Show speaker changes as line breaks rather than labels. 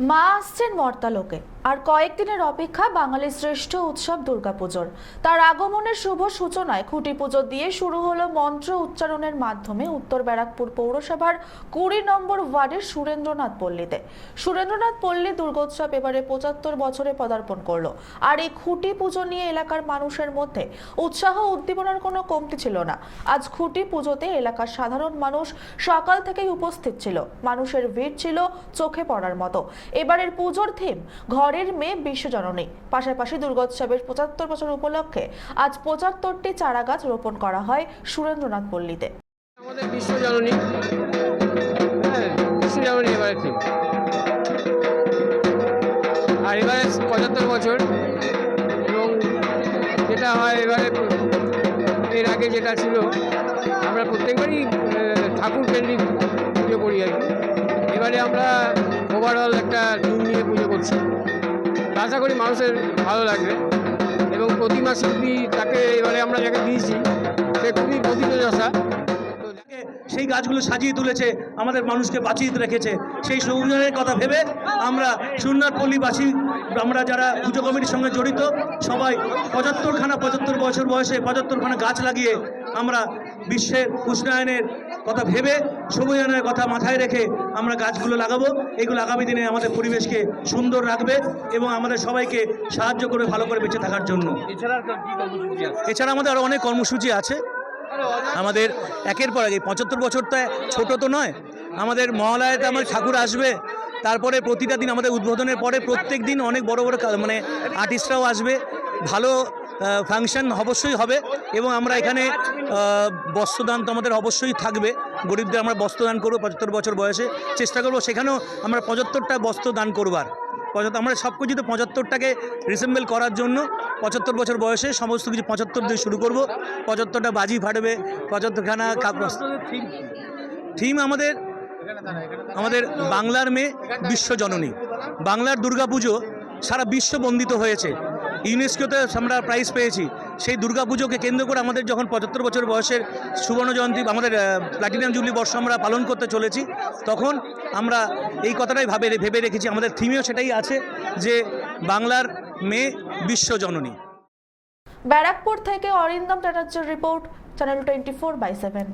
মা আসছেন মর্তালোকে। আর কয়েকদিনের অপেক্ষা বাঙালির শ্রেষ্ঠ উৎসব দুর্গাপুজোর। তার আগমনের শুভ সূচনায় খুঁটি পুজো দিয়ে শুরু হলো মন্ত্র উচ্চারণের মাধ্যমে উত্তর ব্যারাকপুর পৌরসভার কুড়ি নম্বর ওয়ার্ডের সুরেন্দ্রনাথ পল্লীতে। সুরেন্দ্রনাথ পল্লী দুর্গোৎসব এবারে পঁচাত্তর বছরে পদার্পণ করল। আর এই খুঁটি পুজো নিয়ে এলাকার মানুষের মধ্যে উৎসাহ উদ্দীপনার কোনো কমতি ছিল না। আজ খুঁটি পুজোতে এলাকার সাধারণ মানুষ সকাল থেকেই উপস্থিত ছিল। মানুষের ভিড় ছিল চোখে পড়ার মতো। এবারের পুজোর থিম ঘরের মেয়ে বিশ্বজননী পাশাপাশি দুর্গোৎসবের পঁচাত্তর বছর উপলক্ষে আজ পঁচাত্তরটি চারা গাছ রোপণ করা হয় সুরেন্দ্রনাথ পল্লীতে।
আমাদের বিশ্বজননী হ্যাঁ বিশ্বজননী এবারে ঠিক। আর এবারে পঁচাত্তর বছর, এবং যেটা হয় এবারে এর আগে যেটা ছিল, আমরা প্রত্যেকবারই ঠাকুর কেন্দ্রিক পুজো করি আর কি। এবারে আমরা ওভারঅল একটা টিম নিয়ে পুজো করছি। আশা করি মানুষের ভালো লাগবে। এবং প্রতিমা শিল্পী তাকে এবারে আমরা যাকে দিয়েছি, সে খুবই প্রতিযোগিতা
সেই গাছগুলো সাজিয়ে তুলেছে, আমাদের মানুষকে বাঁচিয়ে রেখেছে, সেই সৌজনের কথা ভেবে আমরা সুনার পল্লীবাসী আমরা যারা পুজো কমিটির সঙ্গে জড়িত, সবাই পঁচাত্তরখানা, পঁচাত্তর বছর বয়সে পঁচাত্তরখানা গাছ লাগিয়ে আমরা বিশ্বের উষ্ণায়নের কথা ভেবে সবুজায়নের কথা মাথায় রেখে আমরা গাছগুলো লাগাবো। এগুলো আগামী দিনে আমাদের পরিবেশকে সুন্দর রাখবে এবং আমাদের সবাইকে সাহায্য করে ভালো করে বেঁচে থাকার জন্য। এছাড়া আমাদের আরও অনেক কর্মসূচি আছে। আমাদের একের পর এক এই পঁচাত্তর বছরটা ছোট তো নয়। আমাদের মহালয়াতে আমার ঠাকুর আসবে তারপরে প্রতিটা দিন আমাদের উদ্বোধনের পরে প্রত্যেক দিন অনেক বড় বড় মানে আর্টিস্টরাও আসবে। ভালো ফাংশন অবশ্যই হবে এবং আমরা এখানে বস্ত্রদান তো আমাদের অবশ্যই থাকবে। গরিবদের আমরা বস্ত্রদান করব পঁচাত্তর বছর বয়সে। চেষ্টা করব সেখানেও আমরা পঁচাত্তরটা বস্ত্র দান করবার। পঁচাত্তর, আমরা সব কিছু তো পঁচাত্তরটাকে রিসেম্বল করার জন্য পঁচাত্তর বছর বয়সে সমস্ত কিছু পঁচাত্তর দিয়ে শুরু করব। পঁচাত্তরটা বাজি ফাটবে, পঁচাত্তরখানা থিম আমাদের আমাদের বাংলার মেয়ে বিশ্বজননী বাংলার দুর্গাপুজো সারা বিশ্ব বন্দিত হয়েছে। ইউনেস্কোতে আমরা প্রাইজ পেয়েছি। সেই দুর্গাপুজোকে কেন্দ্র করে আমাদের যখন পঁচাত্তর বছর বয়সের সুবর্ণ জয়ন্তী, আমাদের প্লাটিনাম জুবলি বর্ষ আমরা পালন করতে চলেছি, তখন আমরা এই কথাটাই ভাবে, ভেবে রেখেছি, আমাদের থিমেও সেটাই আছে যে বাংলার মেয়ে বিশ্বজননী
ব্যারাকপুর থেকে Arindam চ্যাটার্জির report channel twenty four by seven